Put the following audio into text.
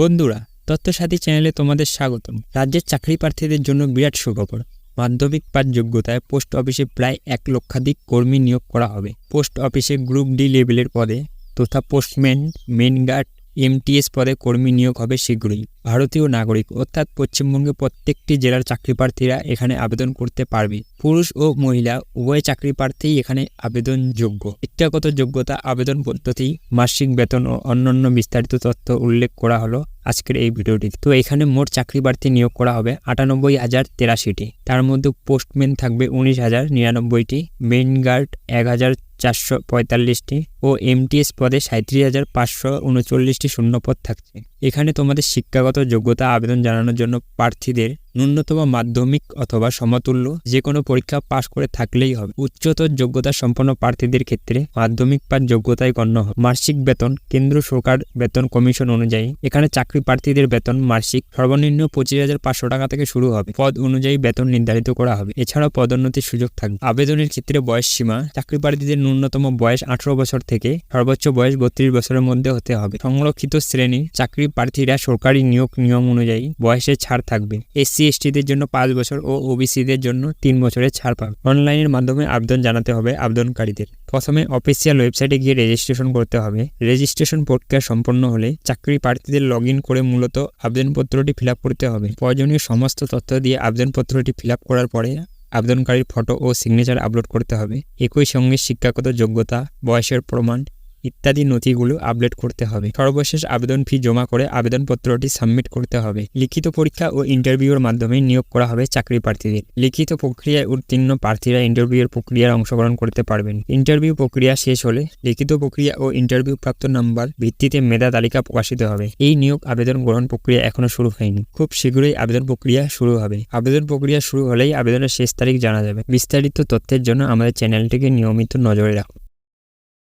বন্ধুরা তথ্যসাথী চ্যানেলে তোমাদের স্বাগতম। রাজ্যের চাকরি প্রার্থীদের জন্য বিরাট সুখবর মাধ্যমিক পাঠ যোগ্যতায় পোস্ট অফিসে প্রায় এক লক্ষাধিক কর্মী নিয়োগ করা হবে। পোস্ট অফিসে গ্রুপ ডি লেভেলের পদে তথা পোস্টম্যান মেন গার্ড এমটিএস পদে কর্মী নিয়োগ হবে শীঘ্রই। ভারতীয় নাগরিক, অর্থাৎ পশ্চিমবঙ্গে প্রত্যেকটি জেলার চাকরি প্রার্থীরা এখানে আবেদন করতে পারবে। পুরুষ ও মহিলা, উভয় চাকরি প্রার্থীই এখানে আবেদনযোগ্য। শিক্ষাগত যোগ্যতা আবেদন পদ্ধতি, মাসিক বেতন ও অন্যান্য বিস্তারিত তথ্য উল্লেখ করা হলো আজকের এই ভিডিওটি তো এখানে মোট চাকরি প্রার্থী নিয়োগ করা হবে আটানব্বই হাজার তেরাশিটি। তার মধ্যে পোস্টম্যান থাকবে উনিশ হাজার নিরানব্বইটি, মেইন গার্ড এক হাজার চারশো পঁয়তাল্লিশটি ও এমটিএস পদে সাঁত্রিশ হাজার পাঁচশো উনচল্লিশটি শূন্যপদ থাকছে। এখানে তোমাদের শিক্ষাগত যোগ্যতা আবেদন জানানোর জন্য প্রার্থীদের ন্যূনতম মাধ্যমিক অথবা সমতুল্য যে কোনো পরীক্ষা পাশ করে থাকলেই হবে। উচ্চতর যোগ্যতা সম্পন্ন প্রার্থীদের ক্ষেত্রে মাধ্যমিক পাস যোগ্যতায় গণ্য হবে। মাসিক বেতন, কেন্দ্র সরকার বেতন কমিশন অনুযায়ী এখানে চাকরি প্রার্থীদের বেতন মাসিক সর্বনিম্ন পঁচিশ হাজার পাঁচশো টাকা থেকে শুরু হবে। পদ অনুযায়ী বেতন নির্ধারিত করা হবে। এছাড়াও পদোন্নতির সুযোগ থাকবে। আবেদনের ক্ষেত্রে বয়স সীমা, চাকরি প্রার্থীদের ন্যূনতম বয়স আঠারো বছর থেকে সর্বোচ্চ বয়স বত্রিশ বছরের মধ্যে হতে হবে। সংরক্ষিত শ্রেণির চাকরি প্রার্থীরা সরকারি নিয়োগ নিয়ম অনুযায়ী বয়সে ছাড় থাকবে। এসসি, এসটিদের জন্য পাঁচ বছর ও ওবিসিদের জন্য তিন বছরের ছাড় পাবে। অনলাইনের মাধ্যমে আবেদন জানাতে হবে আবেদনকারীদের। প্রথমে অফিসিয়াল ওয়েবসাইটে গিয়ে রেজিস্ট্রেশন করতে হবে। রেজিস্ট্রেশন প্রক্রিয়া সম্পন্ন হলে চাকরি প্রার্থীদের লগ করে মূলত আবেদনপত্রটি ফিল করতে হবে। প্রয়োজনীয় সমস্ত তথ্য দিয়ে আবেদনপত্রটি ফিল করার পরে আবেদনকারীর ফটো ও সিগনেচার আপলোড করতে হবে। একই সঙ্গে শিক্ষাগত যোগ্যতা, বয়সের প্রমাণ ইত্যাদি নথিগুলো আপলোড করতে হবে। সর্বশেষ আবেদন ফি জমা করে আবেদনপত্রটি সাবমিট করতে হবে। লিখিত পরীক্ষা ও ইন্টারভিউর মাধ্যমে নিয়োগ করা হবে চাকরি প্রার্থীদের। লিখিত প্রক্রিয়ায় উত্তীর্ণ প্রার্থীরা ইন্টারভিউর প্রক্রিয়ায় অংশগ্রহণ করতে পারবেন। ইন্টারভিউ প্রক্রিয়া শেষ হলে লিখিত প্রক্রিয়া ও ইন্টারভিউ প্রাপ্ত নাম্বার ভিত্তিতে মেধা তালিকা প্রকাশিত হবে। এই নিয়োগ আবেদন গ্রহণ প্রক্রিয়া এখনও শুরু হয়নি। খুব শীঘ্রই আবেদন প্রক্রিয়া শুরু হবে। আবেদন প্রক্রিয়া শুরু হলেই আবেদনের শেষ তারিখ জানা যাবে। বিস্তারিত তথ্যের জন্য আমাদের চ্যানেলটিকে নিয়মিত নজরে রাখুন।